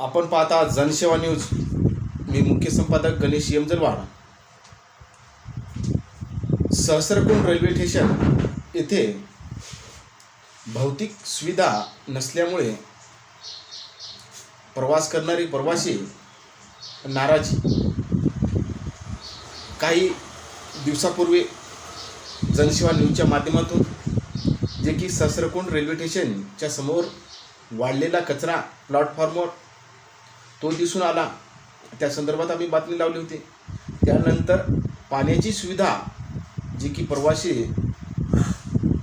आपण पाहता जनसेवा न्यूज. मी मुख्य संपादक गणेश यमजलवाड सहस्रकुंड रेल्वे स्टेशन येथे भौतिक सुविधा नसल्यामुळे प्रवास करणारी प्रवासी नाराजी. काही दिवसापूर्वी जनसेवा न्यूजच्या माध्यमातून जे की सहस्रकुंड रेल्वे स्टेशनच्या समोर वाढलेला कचरा प्लॅटफॉर्मवर तो दिसून आला. त्या संदर्भात आम्ही बातमी लावली होती. त्यानंतर पाण्याची सुविधा जी की प्रवासी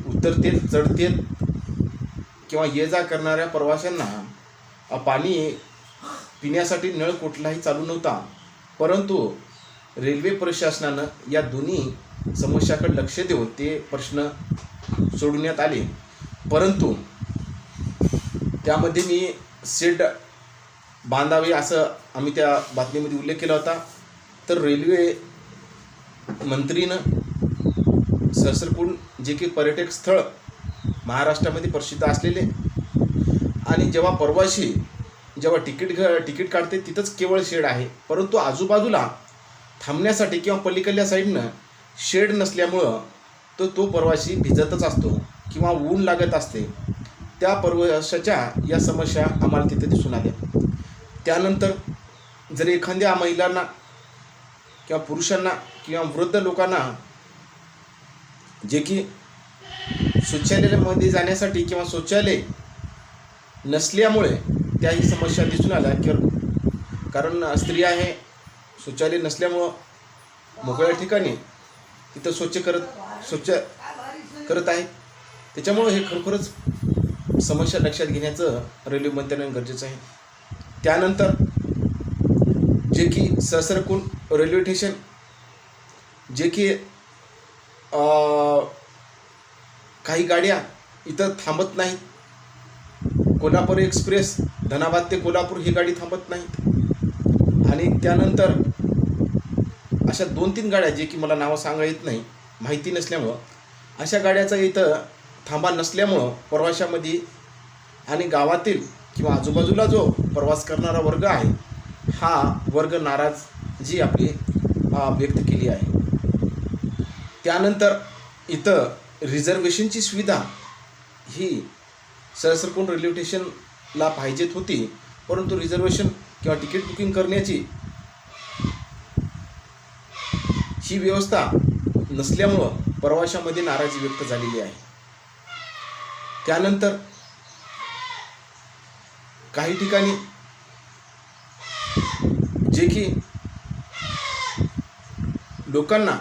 उतरतेत चढतेत किंवा ये जा करणाऱ्या प्रवाशांना पाणी पिण्यासाठी नळ कुठलाही चालू नव्हता. परंतु रेल्वे प्रशासनानं या दोन्ही समस्याकडे लक्ष देऊन ते प्रश्न सोडवण्यात आले. परंतु त्यामध्ये मी सीट बांधावे असं आम्ही त्या बातमीमध्ये उल्लेख केला होता. तर रेल्वे मंत्रीनं सहस्रकुंड जे की पर्यटक स्थळ महाराष्ट्रामध्ये प्रसिद्ध असलेले आणि जेव्हा परवाशी जेव्हा तिकीट घ तिकीट काढते तिथंच केवळ शेड आहे. परंतु आजूबाजूला थांबण्यासाठी किंवा पलीकडल्या साईडनं शेड नसल्यामुळं तो तो प्रवाशी भिजतच असतो किंवा ऊन लागत असते. त्या प्रवाशाच्या या समस्या आम्हाला तिथे दिसून आल्या. त्यानंतर जर एखाद्या महिलांना किंवा पुरुषांना किंवा वृद्ध लोकांना जे की शौचालयामध्ये जाण्यासाठी किंवा शौचालय नसल्यामुळे त्याही समस्या दिसून आल्या. किंवा कारण स्त्रिया हे शौचालय नसल्यामुळं मोकळ्या ठिकाणी तिथं स्वच्छ करत स्वच्छ करत आहे. त्याच्यामुळं हे खरोखरच समस्या लक्षात घेण्याचं रेल्वे मंत्र्यांना गरजेचं आहे. त्यानंतर जे की सहस्रकुंड रेल्वे स्टेशन जे की काही गाड्या इथं थांबत नाहीत. कोल्हापूर एक्सप्रेस धनाबाद ते कोल्हापूर ही गाडी थांबत नाहीत. आणि त्यानंतर अशा दोन तीन गाड्या जे की मला नावं सांगा येत नाही माहिती नसल्यामुळं अशा गाड्याचा इथं थांबा नसल्यामुळं प्रवाशामध्ये आणि गावातील किंवा आजूबाजूला जो प्रवास करणारा वर्ग आहे हा वर्ग नाराजी आपली व्यक्त केली आहे. त्यानंतर इथं रिझर्वेशनची सुविधा ही सहस्रकुंड रेल्वे स्टेशनला पाहिजेत होती परंतु रिझर्वेशन किंवा तिकीट बुकिंग करण्याची ही व्यवस्था नसल्यामुळं प्रवाशामध्ये नाराजी व्यक्त झालेली आहे. त्यानंतर काही ठिकाणी जे की लोकांना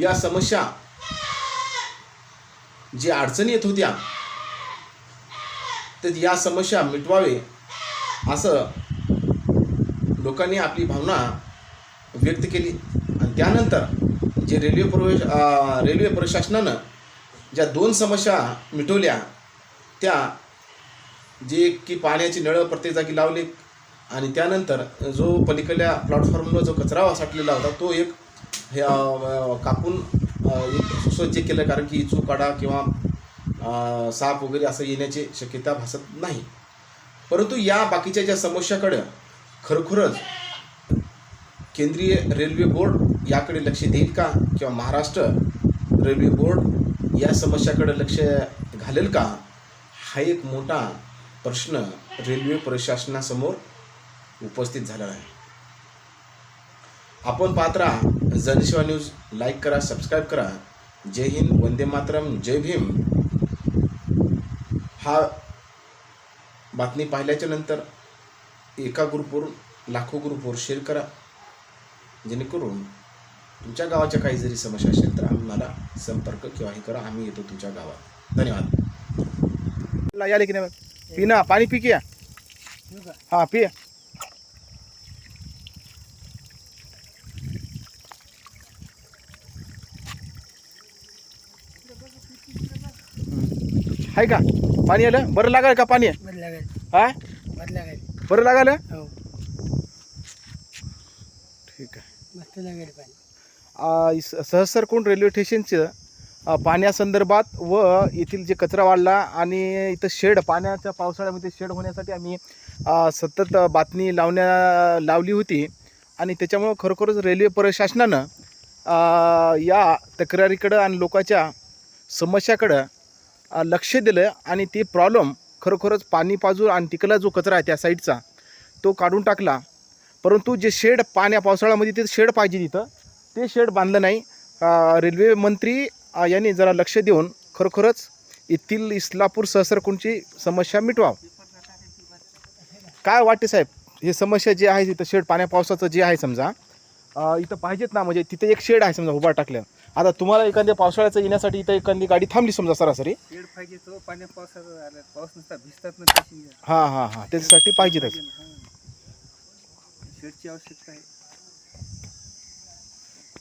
या समस्या जी अडचणी येत होत्या तर या समस्या मिटवावे असं लोकांनी आपली भावना व्यक्त केली. आणि त्यानंतर जे रेल्वे प्रवेश रेल्वे प्रशासनानं ज्या दोन समस्या मिटवल्या त्या जे की पाण्याची नळं प्रत्येक जागी लावले आणि त्यानंतर जो पलीकडल्या प्लॅटफॉर्मवर जो कचरा साठलेला होता तो एक हे कापून एक सुसज्ज केलं कारण की चुकाडा किंवा साप वगैरे असं येण्याची शक्यता भासत नाही. परंतु या बाकीच्या ज्या समस्याकडं खरोखरच केंद्रीय रेल्वे बोर्ड याकडे लक्ष देईल का? किंवा महाराष्ट्र रेल्वे बोर्ड या समस्याकडे लक्ष घालेल का? हा एक मोठा प्रश्न रेल्वे प्रशासनासमोर उपस्थित झालेला आहे. आपण पात्रा राहा जनसेवा न्यूज लाईक करा सबस्क्राईब करा. जय हिंद वंदे मातरम जय भीम. हा बातमी पाहिल्याच्या नंतर एका ग्रुपवरून लाखो ग्रुपवर शेअर करा. जेणेकरून तुमच्या गावाच्या काही जरी समस्या असेल तर आम्हाला संपर्क किंवा हे करा. आम्ही येतो तुमच्या गावात. धन्यवाद. ला की नाही पी ना पाणी पी किया हा पी आहे का? पाणी आलं? बरं लागाल का पाणी? बरं लागेल. हा? बरं लागेल. हो. ठीक आहे. इस- सहस्रकुंड रेल्वे स्टेशनचं? पाण्यासंदर्भात व येथील जे कचरा वाढला आणि इथं शेड पाण्याच्या पावसाळ्यामध्ये शेड होण्यासाठी आम्ही सतत बातमी लावण्या लावली होती आणि त्याच्यामुळं खरोखरच रेल्वे प्रशासनानं या तक्रारीकडं आणि लोकांच्या समस्याकडं लक्ष दिलं आणि ते प्रॉब्लेम खरोखरच पाणी पाजूर आणि तिकडला जो कचरा आहे त्या साईडचा तो काढून टाकला. परंतु जे शेड पाण्या पावसाळ्यामध्ये ते शेड पाहिजे तिथं ते शेड बांधलं नाही. रेल्वे मंत्री यांनी जरा लक्ष देऊन खरोखरच येथील इस्लापूर सहसरकुंडची समस्या मिटवाव. काय वाटते साहेब? हे समस्या जे आहे तिथं शेड पाण्या पावसाचं जे आहे समजा इथं पाहिजेत ना म्हणजे तिथे एक शेड आहे समजा उभा टाकलं आता तुम्हाला एखाद्या पावसाळ्याचं येण्यासाठी इथं एखादी गाडी थांबली समजा सरासरी? शेड पाहिजे तो पाण्या पावसाचा आला पाऊस नसता भिजतात ना पैसेंजर हां हां हां. त्याच्यासाठी पाहिजेतच. शेडची आवश्यकता आहे.